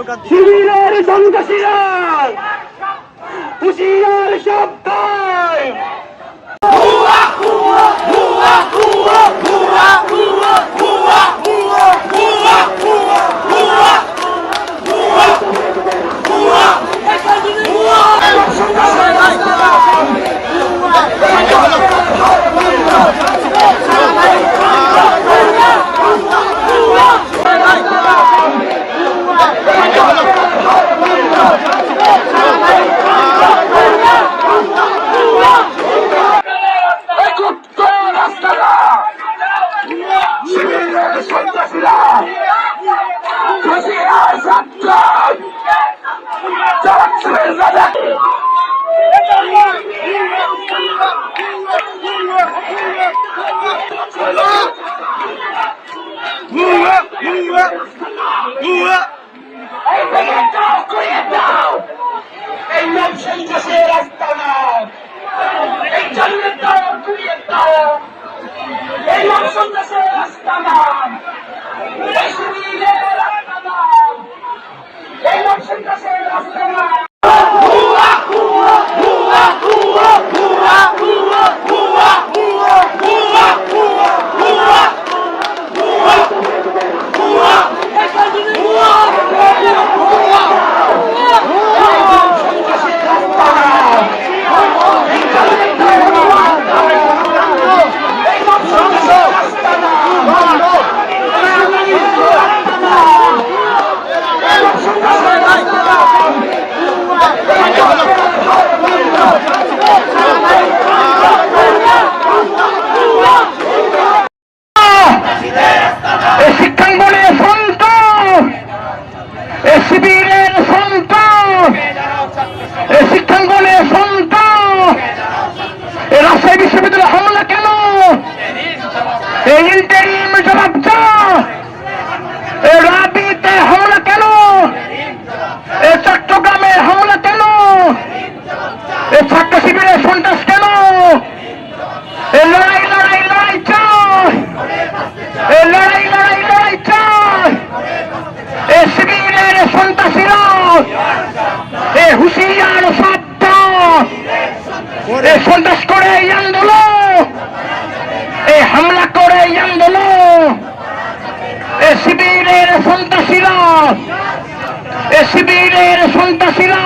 Slogan শিবিরের সন্ত্রাসীরা হুশিয়ার সাবধান এই নাম সন্ত্রাসের রাস্তা না এই জন্মের দাও করিয়ে দাও এই নাম সন্ত্রাসের রাস্তা না এই শিবিরের রাস্তা না এই নাম সন্ত্রাসের রাস্তা না এ শিক্ষাঙ্গনের সন্ত এ শিবিরের সন্ত এ শিক্ষাঙ্গনের সন্ত এ রাজশাহী বিশ্ববিদ্যালয়ে হামলা কেন এই ইন্টারিম জবাব রাবিতে হামলা কেন এ চট্টগ্রামে হামলা কেন এ ছাত্র শিবিরের সন্ত্রাস কেন এ লড়াই লড়াই লড়াই চাই এ লড়াই লড়াই লড়াই চাই এ শিবিরের সন্ত্রাসীরা এ হুশিয়ার সন্ত্রাস করে এই আন্দোলন। এ হামলা করে এই আন্দোলন। এ শিবিরের সন্ত্রাসীরা। এ শিবিরের সন্ত্রাসীরা।